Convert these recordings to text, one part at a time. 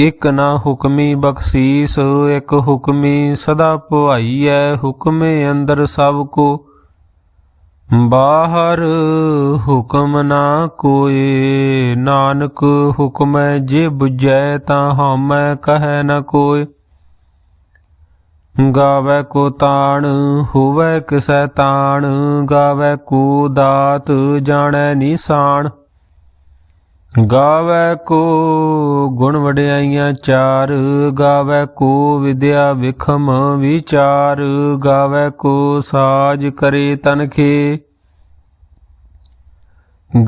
ਇਕ ਨਾ ਹੁਕਮੀ ਬਖਸ਼ੀਸ, ਇਕ ਹੁਕਮੀ ਸਦਾ ਭਵਾਈ ਭਵਾਈਐ ਹੁਕਮੇ ਅੰਦਰ ਸਭ ਕੋ। ਬਾਹਰ ਹੁਕਮ ਨਾ ਕੋਏ, ਨਾਨਕ ਹੁਕਮੈ ਜੇ 부ਜੈ, ਤਾਂ ਹਉਮੈ ਕਹੈ ਨ ਕੋਇ ਗਾਵੇ ਕੋ ਤਾਣ, ਹੋਵੇ ਕਿਸੈ ਤਾਣ, ਗਾਵੇ ਕੋ ਦਾਤ, ਜਾਣੈ ਨਿਸ਼ਾਨ ਗਾਵੇ ਕੋ ਗੁਣ ਵਡਿਆਈਆਂ ਚਾਰ, ਗਾਵੇ ਕੋ ਵਿਦਿਆ ਵਿਖਮ ਵਿਚਾਰ, ਗਾਵੇ ਕੋ ਸਾਜ ਕਰੇ ਤਨਖੇ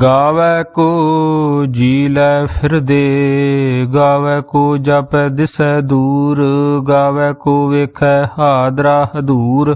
ਗਾਵੇ ਕੋ ਜੀ ਲੈ ਫਿਰਦੇ, ਗਾਵੇ ਕੋ ਜਪੈ ਦਿਸੈ ਦੂਰ, ਗਾਵੇ ਕੋ ਵੇਖੈ ਹਾਦਰਾ ਹਦੂਰ।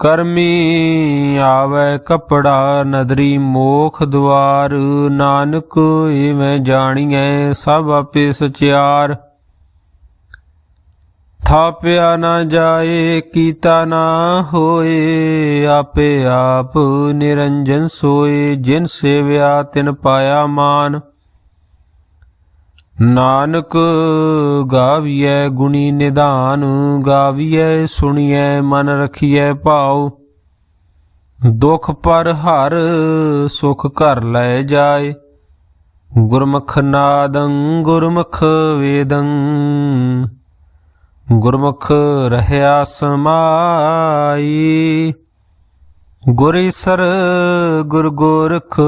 ਕਰਮੀ ਆਵੇ ਕਪੜਾ ਨਦਰੀ ਮੋਖ ਦੁਆਰ ਨਾਨਕ ਏਵੇਂ ਜਾਣੀਐ ਸਭ ਆਪੇ ਸਚਿਆਰ। ਥਾਪਿਆ ਨਾ ਜਾਏ, ਕੀਤਾ ਨਾ ਹੋਏ, ਆਪੇ ਆਪ ਨਿਰੰਜਨ ਸੋਏ, ਜਿਨ ਸੇਵਿਆ ਤਿਨ ਪਾਇਆ ਮਾਨ। ਨਾਨਕ ਗਾਵੀਐ ਗੁਣੀ ਨਿਧਾਨ, ਗਾਵੀਐ ਸੁਣੀਐ ਮਨ ਰਖੀਐ ਭਾਉ। ਦੁਖ ਪਰ ਹਰ ਸੁਖ ਘਰ ਲੈ ਜਾਏ। ਗੁਰਮੁਖ ਨਾਦੰ, ਗੁਰਮੁਖ ਵੇਦੰ। ਗੁਰਮੁਖ ਰਹਿਆ ਸਮਾਈ। ਗੁਰੀਸਰ ਗੁਰ ਗੋਰਖ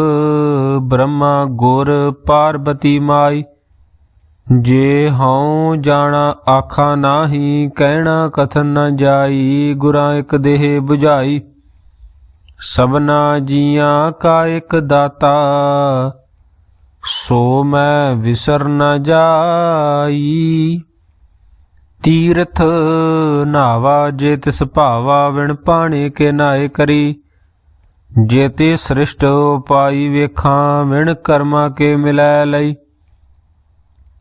ਬ੍ਰਹਮਾ ਗੁਰ ਪਾਰਬਤੀ ਮਾਈ। ਜੇ ਹਉ ਜਾਣਾ ਆਖਾ ਨਾਹੀ, ਕਹਿਣਾ ਕਥਨ ਨਾ ਜਾਈ, ਗੁਰਾਂ ਇੱਕ ਦੇਹ 부ਝਾਈ ਸਭਨਾ ਜੀਆਂ ਕਾ ਇੱਕ ਦਾਤਾ, ਸੋ ਮੈਂ ਵਿਸਰ ਨਾ ਜਾਈ। ਤੀਰਥ ਨਾਵਾ ਜੇ ਤਿਸ ਭਾਵਾ, ਵਿਣ ਪਾਣੇ ਕੇ ਨਾਏ ਕਰੀ। ਜੇ ਤੇ ਸ੍ਰਿਸ਼ਟ ਉਪਾਈ ਵੇਖਾਂ, ਵਿਣ ਕਰਮਾ ਕੇ ਮਿਲੈ ਲਈ।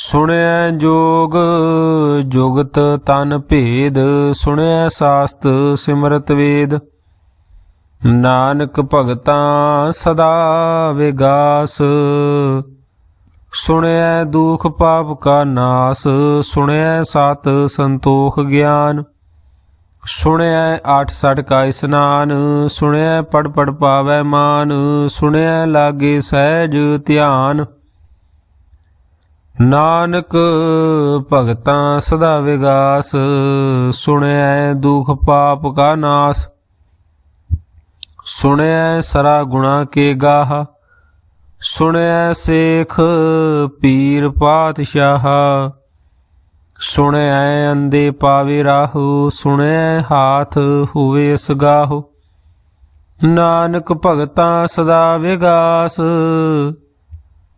ਸੁਣਿਐ ਜੋਗ, ਜੁਗਤ ਤਨ ਭੇਦ, ਸੁਣਿਐ ਸਾਸਤ ਸਿਮਰਤ ਵੇਦ। ਨਾਨਕ ਭਗਤਾਂ ਸਦਾ ਵਿਗਾਸ, ਸੁਣਿਐ ਦੁਖ ਪਾਪ ਕਾ ਨਾਸ, ਸੁਣਿਐ ਸਤ ਸੰਤੋਖ ਗਿਆਨ। ਸੁਣਿਐ ਆਠ ਸੜ ਕਾ ਇਸਨਾਨ, ਸੁਣਿਐ ਪੜ ਪੜ ਪਾਵੈ ਮਾਨ, ਸੁਣਿਐ ਲਾਗੇ ਸਹਿਜ ਧਿਆਨ। ਨਾਨਕ ਭਗਤਾਂ ਸਦਾ ਵਿਗਾਸ, ਸੁਣਿਐ ਦੁਖ ਪਾਪ ਕਾ ਨਾਸ। ਸੁਣਿਐ ਸਰਾ ਗੁਣਾ ਕੇ ਗਾਹ, ਸੁਣਿਐ ਸੇਖ ਪੀਰ ਪਾਤਸ਼ਾਹ। ਸੁਣਿਐ ਅੰਦੇ ਪਾਵੇ ਰਾਹੂ, ਸੁਣਿਐ ਹਾਥ ਹੋਵੇ ਸਗਾਹੂ। ਨਾਨਕ ਭਗਤਾਂ ਸਦਾ ਵਿਗਾਸ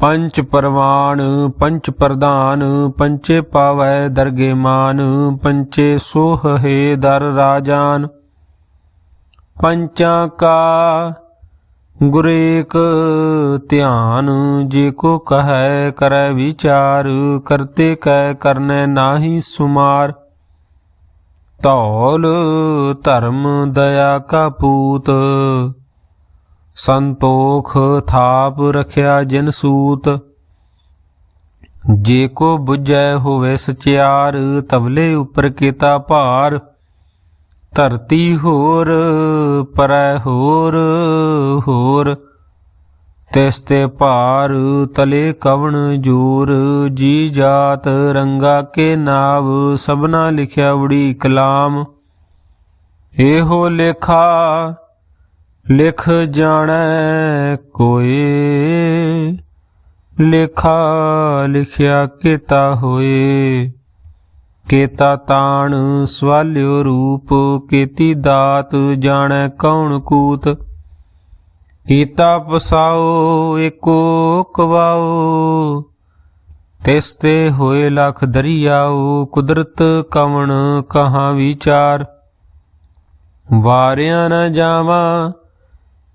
ਪੰਚ ਪਰਵਾਨ, ਪੰਚ ਪ੍ਰਧਾਨ, ਪੰਚੇ ਪਾਵੈ ਦਰਗੇ ਮਾਨ, ਪੰਚੇ ਸੋਹੇ ਦਰ ਰਾਜਾਨ। ਪੰਚਾਂ ਕਾ ਗੁਰੇਕ ਧਿਆਨ, ਜੇ ਕੋ ਕਹੈ ਕਰੈ ਵਿਚਾਰ, ਕਰਤੇ ਕੈ ਕਰਨੈ ਨਾਹੀ ਸੁਮਾਰ। ਤੌਲ ਧਰਮ ਦਇਆ ਕਾ ਪੂਤ ਸੰਤੋਖ ਥਾਪ ਰਖਿਆ ਜਿਨ ਸੂਤ। ਜੇ ਕੋ 부ਜੈ ਹੋਵੇ ਸਚਿਆਰ, ਤਵਲੇ ਉਪਰ ਕੀਤਾ ਭਾਰ। ਧਰਤੀ ਹੋਰ, ਪਰੈ ਹੋਰ ਹੋਰ। ਤਿਸ ਤੇ ਭਾਰ, ਤਲੇ ਕਵਣ ਜੂਰ। ਜੀ ਜਾਤ ਰੰਗਾ ਕੇ ਨਾਵ, ਸਭਨਾ ਲਿਖਿਆ ਉੜੀ ਕਲਾਮ ਇਹੋ ਲੇਖਾ ਲਿਖ ਜਾਣੈ ਕੋਏ, ਲੇਖਾ ਲਿਖਿਆ ਕੀਤਾ ਹੋਏ। ਕੇਤਾ ਤਾਣ ਸਵਾਲਿਓ ਰੂਪ, ਕੀਤੀ ਦਾਤ ਜਾਣੈ ਕੌਣ ਕੂਤ। ਕੀਤਾ ਪਸਾਓ, ਏਕੋ ਕਵਾਓ, ਤਿਸ ਤੇ ਹੋਏ ਲਖ ਦਰਿਆਓ, ਕੁਦਰਤ ਕਵਣ ਕਹਾਂ ਵਿਚਾਰ। ਵਾਰਿਆ ਨ ਜਾਵਾਂ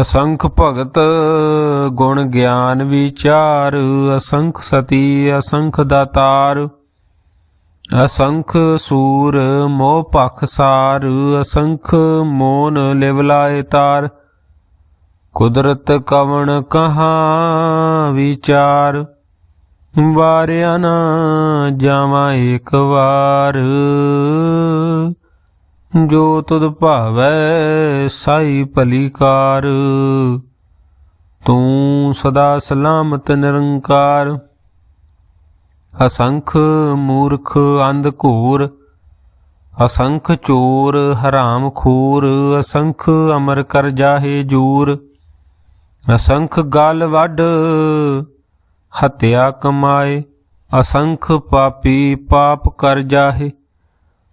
ਅਸੰਖ ਭਗਤ ਗੁਣ ਗਿਆਨ ਵਿਚਾਰ, ਅਸੰਖ ਸਤੀ, ਅਸੰਖ ਦਾਤਾਰ, ਅਸੰਖ ਸੂਰ ਮੋਹ ਭਖ ਸਾਰ, ਅਸੰਖ ਮੋਨ ਲਿਵਲਾਏ ਤਾਰ। ਕੁਦਰਤ ਕਵਣ ਕਹਾ ਵਿਚਾਰ, ਵਾਰਿਆ ਨਾ ਜਾਵਾਂ ਇੱਕ ਵਾਰ। ਜੋ ਤੁਧ ਭਾਵੈ ਸਾਈ ਭਲੀ ਕਾਰ। ਤੂੰ ਸਦਾ ਸਲਾਮਤ ਨਿਰੰਕਾਰ। ਅਸੰਖ ਮੂਰਖ ਅੰਧ ਘੋਰ। ਅਸੰਖ ਚੋਰ ਹਰਾਮ ਖੋਰ। ਅਸੰਖ ਅਮਰ ਕਰ ਜਾਹੇ ਜੂਰ। ਅਸੰਖ ਗਲ ਵੱਡ ਹਤਿਆ ਕਮਾਏ। ਅਸੰਖ ਪਾਪੀ ਪਾਪ ਕਰ ਜਾਹੇ।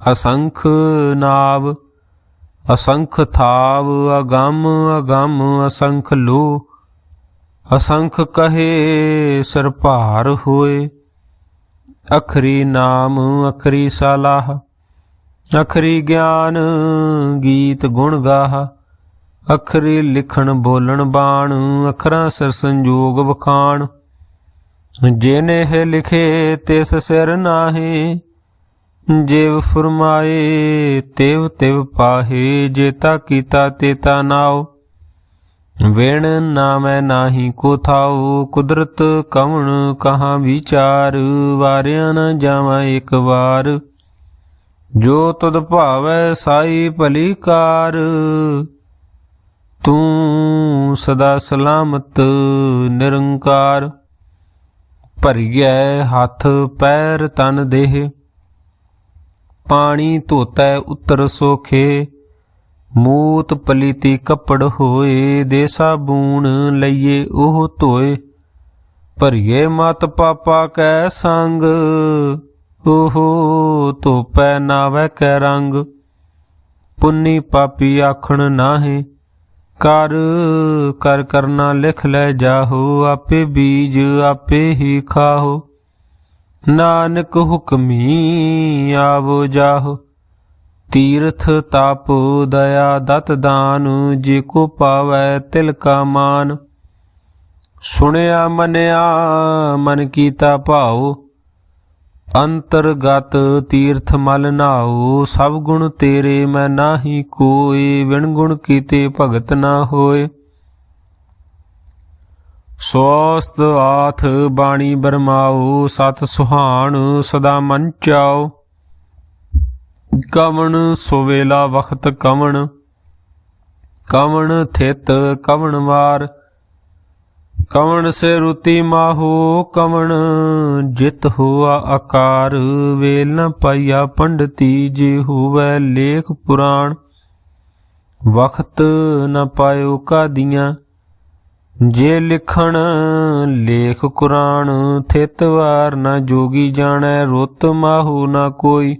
ਅਸੰਖ ਨਾਵ, ਅਸੰਖ ਥਾਵ, ਅਗੰਮ ਅਗੰਮ ਅਸੰਖ ਲੋ, ਅਸੰਖ ਕਹੇ ਸਰ ਭਾਰ ਹੋਏ, ਅਖਰੀ ਨਾਮ, ਅਖਰੀ ਸਲਾਹ, ਅਖਰੀ ਗਿਆਨ ਗੀਤ ਗੁਣ ਗਾਹ, ਅਖਰੀ ਲਿਖਣ ਬੋਲਣ ਬਾਣ, ਅਖਰਾਂ ਸਿਰ ਸੰਜੋਗ ਵਖਾਣ ਜਿਨੇ ਹੈ ਲਿਖੇ ਤਿਸ ਸਿਰ ਨਾਹੀ ਜਿਵ ਫਰਮਾਏ, ਤਿਵ ਤਿਵ ਪਾਹੇ ਜੇਤਾ ਕੀਤਾ ਤੇਤਾ ਨਾਉ। ਵੇਣ ਨਾਮੈ ਨਾਹੀ ਕੋ ਥਾਉ, ਕੁਦਰਤ ਕਵਣ ਕਹਾ ਵਿਚਾਰ, ਵਾਰਿਆ ਨ ਜਾਵਾਂ ਇੱਕ ਵਾਰ। ਜੋ ਤੁਧ ਭਾਵੈ ਸਾਈ ਭਲੀ ਕਾਰ, ਤੂੰ ਸਦਾ ਸਲਾਮਤ ਨਿਰੰਕਾਰ। ਭਰੀਐ ਹੱਥ, ਪੈਰ, ਤਨ, ਦੇਹ। ਪਾਣੀ ਧੋਤੈ ਉਤਰ ਸੋਖੇ, ਮੂਤ ਪਲੀਤੀ ਕੱਪੜ ਹੋਏ, ਦੇ ਸਾਬੂਨ ਲਈਏ ਉਹ ਧੋਏ। ਭਰੀਏ ਮਤ ਪਾਪਾ ਕੈ ਸੰਗ, ਓਹੋ ਧੋਪੈ ਨਾਵੈ ਕੈ ਰੰਗ। ਪੁੰਨੀ ਪਾਪੀ ਆਖਣ ਨਾਹੇ, ਕਰ ਕਰ ਕਰਨਾ ਲਿਖ ਲੈ ਜਾਹੋ, ਆਪੇ ਬੀਜ ਆਪੇ ਹੀ ਖਾਹੋ। ਨਾਨਕ ਹੁਕਮੀ ਆਵੋ ਜਾਹੋ। ਤੀਰਥ ਤਾਪ ਦਇਆ ਦਤ ਦਾਨ, ਜੇ ਕੋ ਪਾਵੈ ਤਿਲ ਕਾ ਮਾਨ। ਸੁਣਿਆ ਮਨਿਆ ਮਨ ਕੀਤਾ ਭਾਉ, ਅੰਤਰਗਤ ਤੀਰਥ ਮਲ ਨਾਉ। ਸਭ ਗੁਣ ਤੇਰੇ ਮੈਂ ਨਾਹੀ ਕੋਈ ਵਿਣ ਗੁਣ ਕੀਤੇ ਭਗਤ ਨਾ ਹੋਏ। ਸੋਸਤ ਆਥ ਬਾਣੀ ਬਰਮਾਉ, ਸਤ ਸੁਹਾਣ ਸਦਾ ਮਨ ਚਾਉ। ਕਵਣ ਸੁਵੇਲਾ ਵਖਤ ਕਵਣ ਕਵਣ ਥਿਤ ਕਵਣ ਵਾਰ। ਕਵਣ ਸੇ ਰੁਤੀ ਮਾਹੋ ਕਵਣ, ਜਿਤ ਹੋਆ ਆਕਾਰ। ਵੇਲ ਨ ਪਾਇਆ ਪੰਡਤੀ, ਜੇ ਹੋਵੇ ਲੇਖ ਪੁਰਾਣ। ਵਖਤ ਨ ਪਾਇਓ ਕਾਦੀਆਂ। ਜੇ ਲਿਖਣ ਲੇਖ ਕੁਰਾਨ, ਥਿਤ ਵਾਰ ਜੋਗੀ ਜਾਣੈ, ਰੁੱਤ ਮਾਹੂ ਨਾ ਕੋਈ।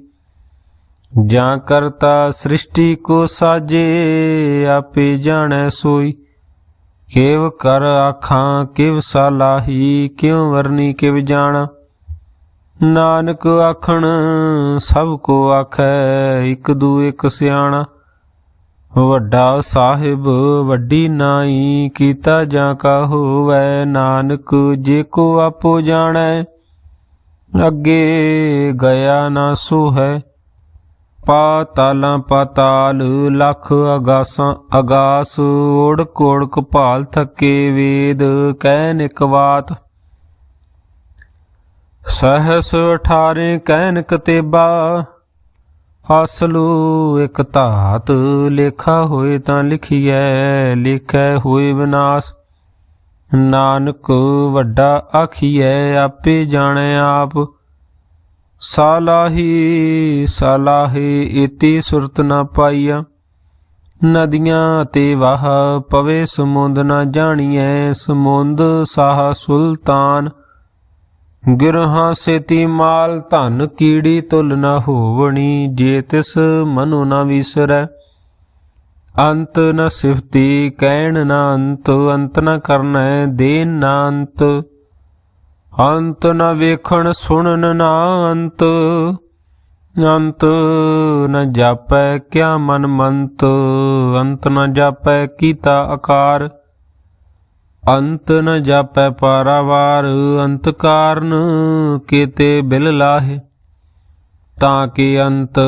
ਜਾਂ ਕਰਤਾ ਸ੍ਰਿਸ਼ਟੀ ਕੋ ਸਾਜੇ, ਆਪੇ ਜਾਣੈ ਸੋਈ। ਕਿਵ ਕਰ ਆਖਾਂ, ਕਿਵ ਸਲਾਹੀ ਕਿਉ ਵਰਨੀ, ਕਿਵ ਜਾਣ। ਨਾਨਕ ਆਖਣ, ਸਭ ਕੋ ਆਖੈ, ਇਕ ਦੂ ਇਕ ਸਿਆਣਾ। ਵੱਡਾ ਸਾਹਿਬ ਵੱਡੀ ਨਾਈ ਕੀਤਾ ਜਾਂ ਕਾ ਹੋਵੈ ਨਾਨਕ, ਜੇ ਕੋ ਆਪੋ ਜਾਣੈ, ਅੱਗੇ ਗਿਆ ਨਾ ਸੋ ਹੈ ਪਾਤਾਲਾਂ ਪਾਤਾਲ ਲੱਖ ਅਗਾਸਾਂ ਅਗਾਸ, ਓੜ ਕੋੜ ਕਪਾਲ ਥੱਕੇ ਵੇਦ ਕਹਿ ਇਕਵਾਤ ਸਹਸ 18 ਕਹਿਨ ਕਤੇਬਾ ਅਸਲੂ ਇਕ ਧਾਤ, ਲੇਖਾ ਹੋਏ ਤਾਂ ਲਿਖੀਐ, ਲਿਖੈ ਹੋਏ ਵਿਨਾਸ਼। ਨਾਨਕ ਵੱਡਾ ਆਖੀਐ, ਆਪੇ ਜਾਣੈ ਆਪ। ਸਾਲਾਹੀ, ਸਾਲਾਹੇ ਇਤੀ ਸੁਰਤ ਨਾ ਪਾਈਆ। ਨਦੀਆਂ ਤੇ ਵਾਹ ਪਵੇ ਸਮੁੰਦ ਨਾ ਜਾਣੀਐ, ਸਮੁੰਦ ਸਾਹ ਸੁਲਤਾਨ। ਗਿਰਹਾਂ ਸੇਤੀ ਮਾਲ ਧਨ ਕੀੜੀ ਤੁਲ ਨਾ ਹੋਵਣੀ, ਜੇ ਤਿਸ ਮਨੁ ਨਾ ਵਿਸਰੈ। ਅੰਤ ਨ ਸਿਫਤੀ, ਕਹਿਣ ਨਾ ਅੰਤ ਅੰਤ ਨ ਕਰਨੈ ਦੇਨ ਨਾ ਅੰਤ। ਅੰਤ ਨ ਵੇਖਣ, ਸੁਣਨ ਨਾ ਅੰਤ। ਅੰਤ ਨ ਜਾਪੈ, ਕਿਆ ਮਨ ਮੰਤ। ਅੰਤ ਨ ਜਾਪੈ, ਕੀਤਾ ਆਕਾਰ ਅੰਤ ਨ ਜਾਪੈ ਪਾਰਾਵਾਰ, ਅੰਤ ਕਾਰਨ ਕੀਤੇ ਬਿਲ ਲਾਹੇ। ਤਾਂ ਕਿ ਅੰਤ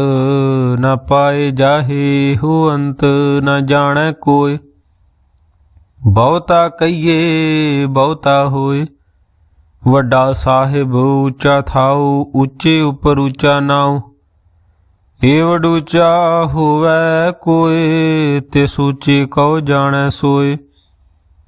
ਨ ਪਾਏ ਜਾਹੇ, ਹੋ ਅੰਤ ਨ ਜਾਣੈ ਕੋਇ ਬਹੁਤਾ ਕਹੀਏ, ਬਹੁਤਾ ਹੋਏ। ਵੱਡਾ ਸਾਹਿਬ ਉੱਚਾ ਥਾਉ, ਉੱਚੇ ਉਪਰ ਉੱਚਾ ਨਾਉ। ਏਵਡ ਉੱਚਾ ਹੋਵੇ ਕੋਏ, ਤੇ ਸੂਚੀ ਕਉ ਜਾਣੈ ਸੋਏ।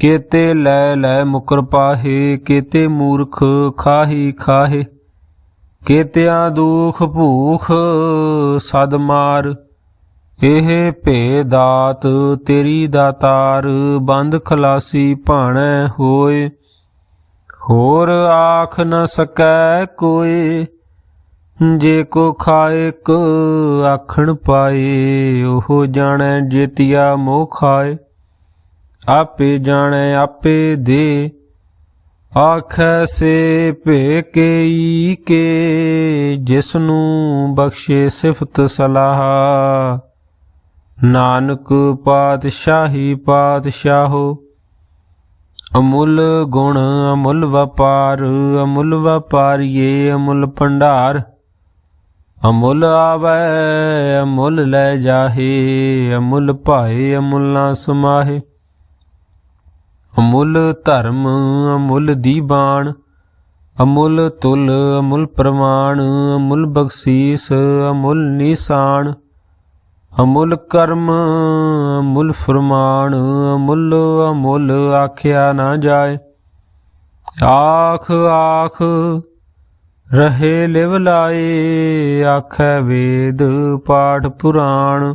ਕੇਤੇ ਲੈ ਲੈ ਮੁਕਰ ਪਾਹੇ, ਕੇਤੇ ਮੂਰਖ ਖਾਹੀ ਖਾਹੇ। ਕੇਤਿਆਂ ਦੁਖ ਭੂਖ ਸਦ ਮਾਰ, ਇਹ ਭੇ ਦਾਤ ਤੇਰੀ ਦਾਤਾਰ ਬੰਦ ਖਲਾਸੀ ਭਾਣੈ ਹੋਏ। ਹੋਰ ਆਖ ਨ ਸਕੈ ਕੋਈ ਜੇ ਕੋ ਖਾਏ ਕ ਆਖਣ ਪਾਏ, ਉਹ ਜਾਣੈ ਜੇਤੀਆ ਮੋਹ ਖਾਏ। ਆਪੇ ਜਾਣੈ, ਆਪੇ ਦੇ। ਆਖੈ ਸੇ ਭੇ ਕੇ ਜਿਸ ਨੂੰ ਬਖਸ਼ੇ ਸਿਫਤ ਸਲਾਹ। ਨਾਨਕ ਪਾਤਸ਼ਾਹੀ ਪਾਤਸ਼ਾਹੋ, ਅਮੁੱਲ ਗੁਣ ਅਮੁੱਲ ਵਪਾਰ, ਅਮੁੱਲ ਵਪਾਰੀਏ ਅਮੁੱਲ ਭੰਡਾਰ। ਅਮੁੱਲ ਆਵੈ, ਅਮੁੱਲ ਲੈ ਜਾਹੇ, ਅਮੁੱਲ ਭਾਏ, ਅਮੁੱਲਾਂ ਨਾ ਸਮਾਹੇ। ਅਮੁੱਲ ਧਰਮ, ਅਮੁੱਲ ਦੀਬਾਨ ਅਮੁੱਲ ਤੁਲ, ਅਮੁੱਲ ਪ੍ਰਮਾਣ, ਅਮੁੱਲ ਬਖਸ਼ੀਸ, ਅਮੁੱਲ ਨਿਸ਼ਾਨ, ਅਮੁੱਲ ਕਰਮ, ਅਮੁੱਲ ਫਰਮਾਨ, ਅਮੁੱਲ ਅਮੁੱਲ ਆਖਿਆ ਨਾ ਜਾਏ। ਆਖ ਆਖ ਰਹੇ ਲਿਵ ਲਾਏ, ਆਖੈ ਵੇਦ ਪਾਠ ਪੁਰਾਣ।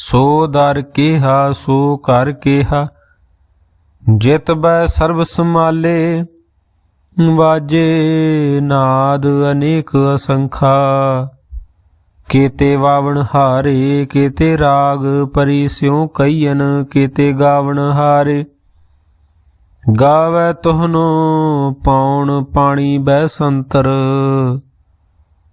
ਸੋ ਦਰ ਕਿਹਾ, ਸੋ ਕਰ ਕਿਹਾ। ਜਿਤ ਬੈ ਸਰਬ ਸਮਾਲੇ ਵਾਜੇ ਨਾਦ ਅਨੇਕ ਅਸੰਖਾ। ਕੀਤੇ ਵਾਵਣ ਹਾਰੇ, ਕੀਤੇ ਰਾਗ ਪਰੀ ਸਿਉ ਕਈਨ ਕੀਤੇ ਗਾਵਣ ਹਾਰੇ। ਗਾਵੇ ਤੋਹਨੋ, ਪਾਉਣ ਪਾਣੀ ਬੈ ਸੰਤਰ।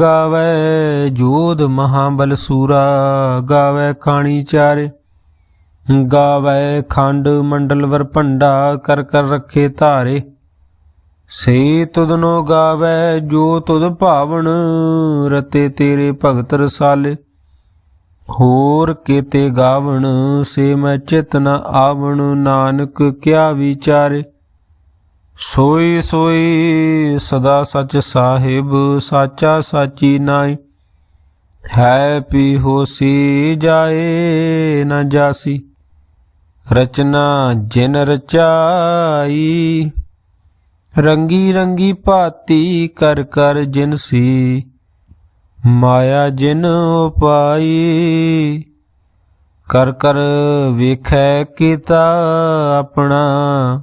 ਗਾਵੇ ਜੋਧ ਮਹਾਬਲ ਸੂਰਾ, ਗਾਵੇ ਖਾਣੀ ਚਾਰੇ। ਗਾਵੇ ਖੰਡ ਮੰਡਲ ਵਰ ਭੰਡਾ, ਕਰ ਕਰ ਰੱਖੇ ਧਾਰੇ। ਸੇ ਤੁਧਨੋ ਗਾਵੇ, ਜੋ ਤੁਧ ਭਾਵਨ, ਰਤੇ ਤੇਰੇ ਭਗਤ ਰਸਾਲੇ। ਹੋਰ ਕੀਤੇ ਗਾਵਣ, ਸੇ ਮੈਂ ਚਿਤ ਨ ਆਵਣ, ਨਾਨਕ ਕਿਆ ਵਿਚਾਰੇ। ਸੋਈ ਸੋਈ ਸਦਾ ਸਚ ਸਾਹਿਬ, ਸਾਚਾ ਸਾਚੀ ਨਾਈ ਹੈ ਪੀ ਹੋਸੀ ਜਾਏ ਨਾ ਜਾਸੀ। ਰਚਨਾ ਜਿਨ ਰਚਾਈ, ਰੰਗੀ ਰੰਗੀ ਭਾਤੀ ਕਰ ਕਰ ਜਿਨ ਸੀ। ਮਾਇਆ ਜਿਨ ਉਪਾਈ, ਕਰ ਕਰ ਵੇਖੈ ਕੀਤਾ ਆਪਣਾ।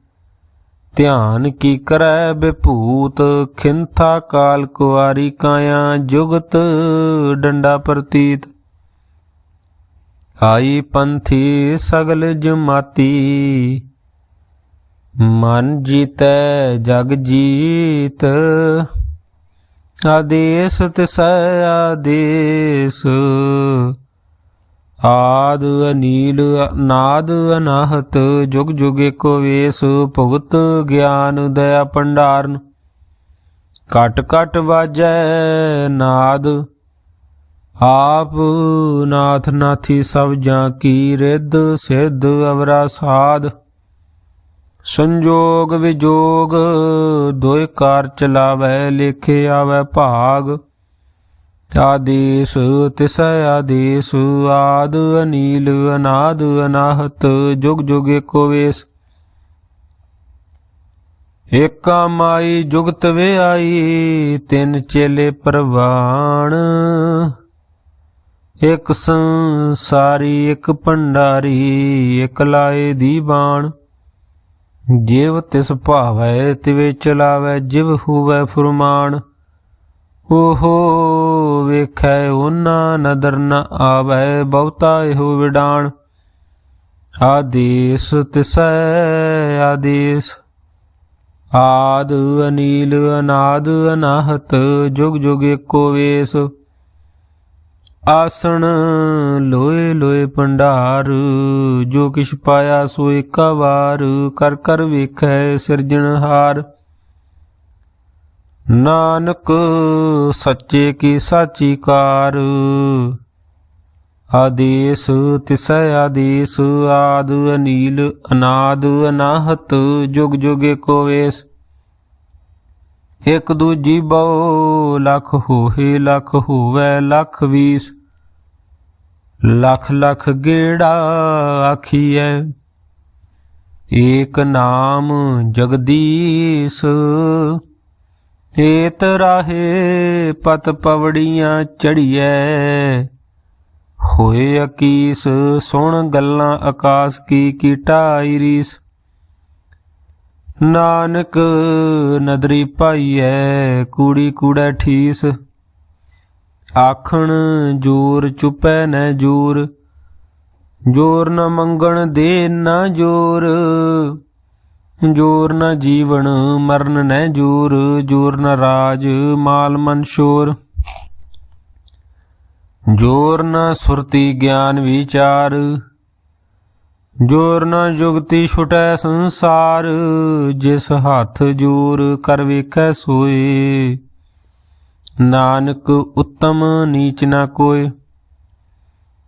ਧਿਆਨ ਕੀ ਕਰੈ ਬਿਭੂਤ? ਖਿੰਥਾ ਕਾਲ ਕੁਆਰੀ ਕਾਇਆ ਜੁਗਤ ਡੰਡਾ ਪ੍ਰਤੀਤ। ਆਈ ਪੰਥੀ ਸਗਲ ਜਮਾਤੀ। ਮਨ ਜੀਤੈ ਜਗ ਜੀਤ। ਆਦੇਸ ਤਿਸ ਆਦੇਸ। ਆਦ ਅਨੀਲ, ਨਾਦ ਅਨਾਹਤ, ਜੁਗ ਜੁਗ ਏਕੋ ਵੇਸ, ਭਗਤ ਗਿਆਨ ਦਇਆ ਭੰਡਾਰਨ। ਕਟ ਕਟ ਵਾਜੈ ਨਾਦ, ਆਪ ਨਾਥ ਨਾਥੀ ਸਭ ਜਾਂ ਕੀ ਰਿੱਧ, ਸਿੱਧ ਅਵਰਾ ਸਾਧ। ਸੰਜੋਗ ਵਿਜੋਗ, ਦੋਇ ਕਾਰ ਚਲਾਵੈ, ਲੇਖੇ ਆਵੈ ਭਾਗ। ਆਦੇਸ ਤਿਸ ਆਦੇਸ, ਆਦ ਅਨੀਲ, ਅਨਾਦ ਅਨਾਹਤ, ਜੁਗ ਜੁਗ ਏਕੋ ਵੇਸ। ਏਕਾ ਮਾਈ ਜੁਗਤ ਵੇ ਆਈ ਤਿੰਨ ਚੇਲੇ ਪ੍ਰਵਾਣ। ਇੱਕ ਸੰਸਾਰੀ, ਇੱਕ ਭੰਡਾਰੀ, ਇਕ ਲਾਏ ਦੀ ਬਾਣ। ਜਿਵ ਤਿਸ ਭਾਵੈ, ਤਿਵੇ ਚਲਾਵੈ, ਜਿਵ ਹੋਵੈ ਫੁਰਮਾਨ। ਓਹੋ ਵੇਖੈ ਉਹਨਾਂ ਨਦਰ ਨ ਆਵੈ, ਬਹੁਤਾ ਇਹੋ ਵਿਡਾਣ। ਆਦੇਸ ਤਿਸੈ, ਆਦੇਸ। ਆਦ ਅਨੀਲ, ਅਨਾਦ ਅਨਾਹਤ, ਜੁਗ ਜੁਗ ਏਕੋ ਵੇਸ। ਆਸਣ ਲੋਏ ਲੋਏ ਭੰਡਾਰ, ਜੋ ਕਿਛ ਪਾਇਆ ਸੋ ਏਕਾ ਵਾਰ, ਕਰ ਕਰ ਵੇਖੈ ਸਿਰਜਣਹਾਰ। ਨਾਨਕ ਸੱਚੇ ਕੀ ਸਾਚੀ ਕਾਰ। ਆਦੇਸ ਤਿਸੈ ਆਦੇਸ, ਆਦ ਅਨੀਲ, ਅਨਾਦ ਅਨਾਹਤ, ਜੁਗ ਜੁਗ ਏਕੋ ਵੇਸ। ਇਕ ਦੂਜੀ ਬਹੁ, ਲੱਖ ਹੋਏ ਲੱਖ ਹੋਵੇ, ਲੱਖ ਵੀਸ। ਲੱਖ ਲੱਖ ਗੇੜਾ ਆਖੀਐ। ਏਕ ਨਾਮ ਜਗਦੀਸ਼। ਏਤ ਰਾਹੇ ਪਤ ਪਵੜੀਆਂ ਚੜੀਐ। ਹੋਏ ਅਕੀਸ, ਸੁਣ ਗੱਲਾਂ ਆਕਾਸ ਕੀ ਕੀ ਰੀਸ। ਨਾਨਕ ਨਦਰੀ ਪਾਈਐ, ਕੂੜੀ ਕੂੜੈ ਠੀਸ। ਆਖਣ ਜੋਰ ਚੁਪੈ ਨੈ ਜੋਰ ਜੋਰ ਨ ਮੰਗਣ ਦੇ ਨਾ ਜੋਰ। ਜੋਰ ਨ ਜੀਵਨ, ਮਰਨ ਨੈ ਜੋਰ ਜੋਰ ਨ ਰਾਜ, ਮਾਲ ਮਨ ਸ਼ੋਰ। ਜੋਰ ਨ ਸੁਰਤੀ ਗਿਆਨ ਵਿਚਾਰ, ਜੋਰ ਨ ਜੁਗਤੀ ਛੁਟੈ ਸੰਸਾਰ, ਜਿਸ ਹੱਥ ਜੋਰ ਕਰ ਵੇਖੈ ਸੋਏ, ਨਾਨਕ ਉੱਤਮ ਨੀਚ ਨਾ ਕੋਏ।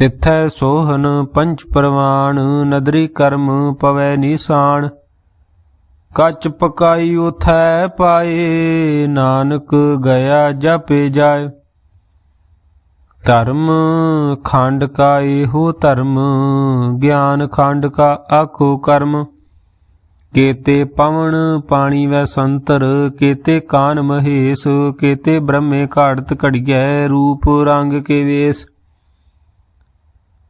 ਤਿਥੈ ਸੋਹਨ ਪੰਚ ਪ੍ਰਵਾਨ ਨਦਰੀ ਕਰਮ ਪਵੈ ਨਿਸ਼ਾਨ ਕੱਚ ਪਕਾਈ ਉਥੈ ਪਾਏ, ਨਾਨਕ ਗਿਆ ਜਪੇ ਜਾਏ। ਧਰਮ ਖੰਡ ਕਾ ਇਹੋ ਧਰਮ, ਗਿਆਨ ਖੰਡ ਕਾ ਆਖੋ ਕਰਮ। ਕੇਤੇ ਪਵਨ ਪਾਣੀ ਵੈ ਸੰਤਰ, ਕੇਤੇ ਕਾਨ ਮਹੇਸ਼, ਕੇਤੇ ਬ੍ਰਹਮੇ ਘਾੜਤ ਘੜੀਐ, ਰੂਪ ਰੰਗ ਕੇ ਵੇਸ।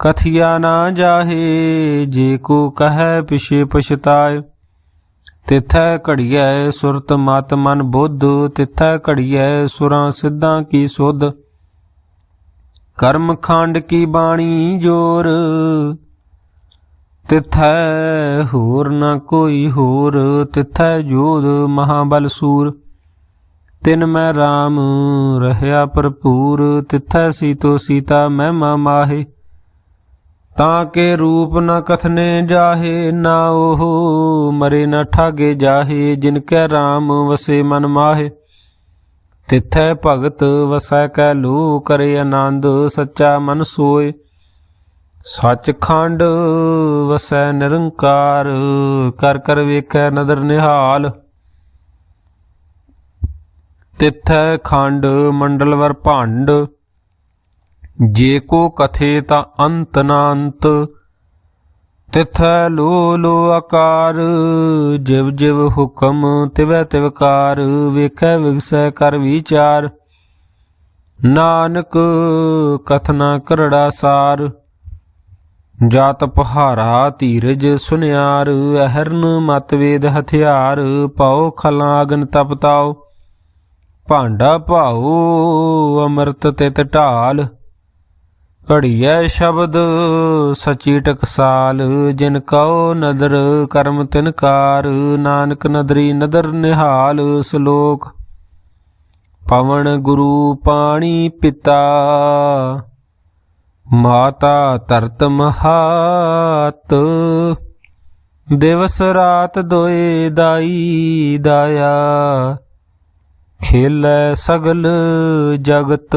ਕਥਿਆ ਨਾ ਜਾਹੇ, ਜੇ ਕੋ ਕਹੈ ਪਿਛੇ ਪਛਤਾਏ। ਤਿਥੈ ਘੜੀਐ ਸੁਰਤ ਮਤ ਮਨ ਬੁੱਧ, ਤਿਥੈ ਘੜੀਐ ਸੁਰਾਂ ਸਿੱਧਾਂ ਕੀ ਸੁਧ। ਕਰਮ ਖੰਡ ਕੀ ਬਾਣੀ ਜੋਰ, ਤਿਥੈ ਹੋਰ ਨਾ ਕੋਈ ਹੋਰ, ਤਿਥੈ ਜੋਧ ਮਹਾਬਲ ਸੂਰ। ਤਿਨ ਮੈਂ RAM ਰਹਿਆ ਭਰਪੂਰ, ਤਿਥੈ ਸੀਤੋ ਸੀਤਾ ਮਹਿਮਾ ਮਾਹੇ। ਤਾਂ ਕੇ ਰੂਪ ਨ ਕਥਨੇ ਜਾਹੇ, ਨਾ ਉਹ ਮਰੇ ਨ ਠਾਗੇ ਜਾਹੇ, ਜਿਨ ਕੈ RAM ਵਸੇ ਮਨ ਮਾਹੇ। ਤਿਥੈ ਭਗਤ ਵਸੈ ਕੈ ਲੂ ਕਰੇ ਆਨੰਦ, ਸੱਚਾ ਮਨ ਸੋਏ। ਸੱਚ ਖੰਡ ਵਸੈ ਨਿਰੰਕਾਰ, ਕਰ ਕਰ ਵੇਖੈ ਨਦਰ ਨਿਹਾਲ। ਤਿਥੈ ਖੰਡ ਮੰਡਲਵਰ ਭੰਡ ਜੇ ਕੋ ਕਥੇ ਤਾਂ ਅੰਤ ਨਾ ਅੰਤ ਤਿਥੈ ਲੋ ਲੋ ਆਕਾਰ, ਜਿਵ ਜਿਵ ਹੁਕਮ ਤਿਵੈ ਤਿਵਕਾਰ ਵੇਖੈ ਵਿਗਸੈ ਕਰ ਵਿਚਾਰ, ਨਾਨਕ ਕਥਨਾ ਕਰੜਾ ਸਾਰ, ਜਾਤ ਪਹਾਰਾ ਧੀਰਜ ਸੁਨਿਆਰ, ਅਹਰਨ ਮਤਵੇਦ ਹਥਿਆਰ ਪਾਉ ਖਲਾਂ ਅਗਨ ਤਪਤਾਓ ਭਾਂਡਾ ਭਾਉ ਅੰਮ੍ਰਿਤ ਤਿਤ ਢਾਲ ਘੜੀਐ ਸ਼ਬਦ ਸਚੀ ਟਕਸਾਲ, ਜਿਨ ਕਉ ਨਦਰ ਕਰਮ ਤਿਨਕਾਰ ਨਾਨਕ ਨਦਰੀ ਨਦਰ ਨਿਹਾਲ ਸ਼ਲੋਕ। ਪਵਨ ਗੁਰੂ ਪਾਣੀ ਪਿਤਾ, ਮਾਤਾ ਧਰਤ ਮਹਾਤ। ਦਿਵਸ ਰਾਤ ਦੋਏ ਦਾਈ ਦਾਇਆ, ਖੇਲੇ ਸਗਲ ਜਗਤ।